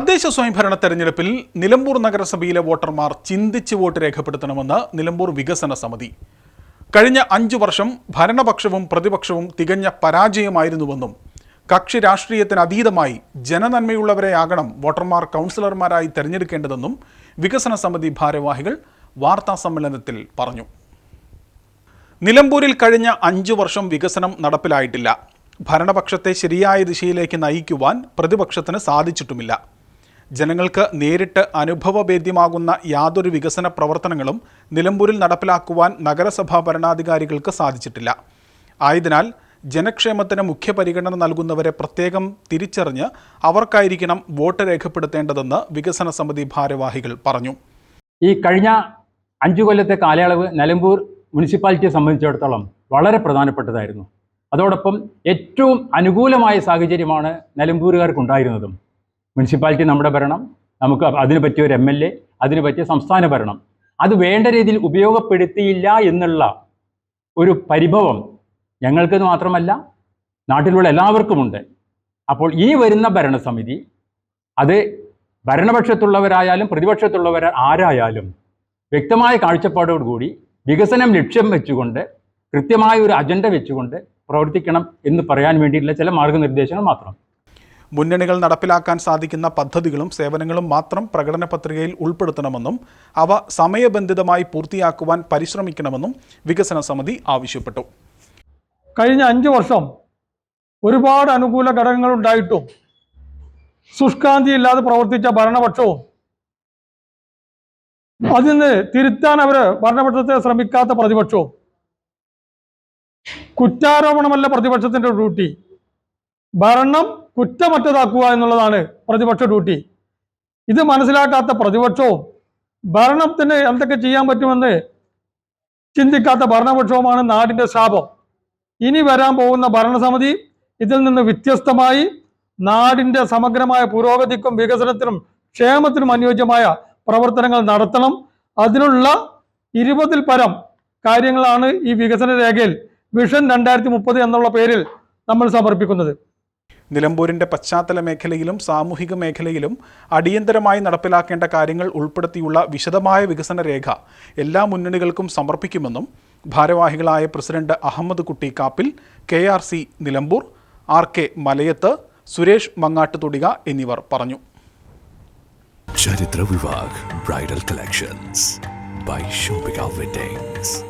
തദ്ദേശ സ്വയംഭരണ തെരഞ്ഞെടുപ്പിൽ നിലമ്പൂർ നഗരസഭയിലെ വോട്ടർമാർ ചിന്തിച്ച് വോട്ട് രേഖപ്പെടുത്തണമെന്ന് നിലമ്പൂർ വികസന സമിതി. കഴിഞ്ഞ അഞ്ചു വർഷം ഭരണപക്ഷവും പ്രതിപക്ഷവും തികഞ്ഞ പരാജയമായിരുന്നുവെന്നും കക്ഷി രാഷ്ട്രീയത്തിന് അതീതമായി ജനനന്മയുള്ളവരെയാകണം വോട്ടർമാർ കൗൺസിലർമാരായി തെരഞ്ഞെടുക്കേണ്ടതെന്നും വികസന സമിതി ഭാരവാഹികൾ വാർത്താ സമ്മേളനത്തിൽ പറഞ്ഞു. നിലമ്പൂരിൽ കഴിഞ്ഞ അഞ്ചു വർഷം വികസനം നടപ്പിലായിട്ടില്ല. ഭരണപക്ഷത്തെ ശരിയായ ദിശയിലേക്ക് നയിക്കുവാൻ പ്രതിപക്ഷത്തിന് സാധിച്ചിട്ടുമില്ല. ജനങ്ങൾക്ക് നേരിട്ട് അനുഭവവേദ്യമാകുന്ന യാതൊരു വികസന പ്രവർത്തനങ്ങളും നിലമ്പൂരിൽ നടപ്പിലാക്കുവാൻ നഗരസഭാ ഭരണാധികാരികൾക്ക് സാധിച്ചിട്ടില്ല. ആയതിനാൽ ജനക്ഷേമത്തിന് മുഖ്യ പരിഗണന നൽകുന്നവരെ പ്രത്യേകം തിരിച്ചറിഞ്ഞ് അവർക്കായിരിക്കണം വോട്ട് രേഖപ്പെടുത്തേണ്ടതെന്ന് വികസന സമിതി ഭാരവാഹികൾ പറഞ്ഞു. ഈ കഴിഞ്ഞ അഞ്ചു കൊല്ലത്തെ കാലയളവ് നിലമ്പൂർ മുനിസിപ്പാലിറ്റിയെ സംബന്ധിച്ചിടത്തോളം വളരെ പ്രധാനപ്പെട്ടതായിരുന്നു. അതോടൊപ്പം ഏറ്റവും അനുകൂലമായ സാഹചര്യമാണ് നിലമ്പൂരുകാർക്കുണ്ടായിരുന്നതും. മുനിസിപ്പാലിറ്റി നമ്മുടെ ഭരണം നമുക്ക് അതിന് പറ്റിയ ഒരു എം എൽ എ അതിന് പറ്റിയ സംസ്ഥാന ഭരണം. അത് വേണ്ട രീതിയിൽ ഉപയോഗപ്പെടുത്തിയില്ല എന്നുള്ള ഒരു പരിഭവം ഞങ്ങൾക്കെന്ന് മാത്രമല്ല നാട്ടിലുള്ള എല്ലാവർക്കുമുണ്ട്. അപ്പോൾ ഈ വരുന്ന ഭരണസമിതി അത് ഭരണപക്ഷത്തുള്ളവരായാലും പ്രതിപക്ഷത്തുള്ളവർ ആരായാലും വ്യക്തമായ കാഴ്ചപ്പാടോടുകൂടി വികസനം ലക്ഷ്യം വെച്ചുകൊണ്ട് കൃത്യമായ ഒരു അജണ്ട വെച്ചുകൊണ്ട് പ്രവർത്തിക്കണം എന്ന് പറയാൻ വേണ്ടിയിട്ടുള്ള ചില മാർഗനിർദ്ദേശങ്ങൾ മാത്രം. മുന്നണികൾ നടപ്പിലാക്കാൻ സാധിക്കുന്ന പദ്ധതികളും സേവനങ്ങളും മാത്രം പ്രകടന പത്രികയിൽ ഉൾപ്പെടുത്തണമെന്നും അവ സമയബന്ധിതമായി പൂർത്തിയാക്കുവാൻ പരിശ്രമിക്കണമെന്നും വികസന സമിതി ആവശ്യപ്പെട്ടു. കഴിഞ്ഞ അഞ്ച് വർഷം ഒരുപാട് അനുകൂല ഘടകങ്ങൾ ഉണ്ടായിട്ടും ശുഷ്കാന്തിയില്ലാതെ പ്രവർത്തിച്ച ഭരണപക്ഷവും അതിന് തിരുത്താൻ അവർ ഭരണപക്ഷത്തെ ശ്രമിക്കാത്ത പ്രതിപക്ഷവും കുറ്റാരോപണമല്ല പ്രതിപക്ഷത്തിന്റെ ഡ്യൂട്ടി. ഭരണം കുറ്റമറ്റതാക്കുക എന്നുള്ളതാണ് പ്രതിപക്ഷ ഡ്യൂട്ടി. ഇത് മനസ്സിലാക്കാത്ത പ്രതിപക്ഷവും ഭരണത്തിന് എന്തൊക്കെ ചെയ്യാൻ പറ്റുമെന്ന് ചിന്തിക്കാത്ത ഭരണപക്ഷവുമാണ് നാടിന്റെ ശാപം. ഇനി വരാൻ പോകുന്ന ഭരണസമിതി ഇതിൽ നിന്ന് വ്യത്യസ്തമായി നാടിന്റെ സമഗ്രമായ പുരോഗതിക്കും വികസനത്തിനും ക്ഷേമത്തിനും അനുയോജ്യമായ പ്രവർത്തനങ്ങൾ നടത്തണം. അതിനുള്ള ഇരുപതിൽ പരം കാര്യങ്ങളാണ് ഈ വികസന രേഖയിൽ വിഷൻ രണ്ടായിരത്തി മുപ്പത് എന്നുള്ള പേരിൽ നമ്മൾ സമർപ്പിക്കുന്നത്. നിലമ്പൂരിന്റെ പശ്ചാത്തല മേഖലയിലും സാമൂഹിക മേഖലയിലും അടിയന്തരമായി നടപ്പിലാക്കേണ്ട കാര്യങ്ങൾ ഉൾപ്പെടുത്തിയുള്ള വിശദമായ വികസന രേഖ എല്ലാ മുന്നണികൾക്കും സമർപ്പിക്കുമെന്നും ഭാരവാഹികളായ president Ahammed Kutty Kappil K R C Nilambur R K Malayath Suresh Mangattuthodika എന്നിവർ പറഞ്ഞു. ചരിത്ര bridal collections by shopping weddings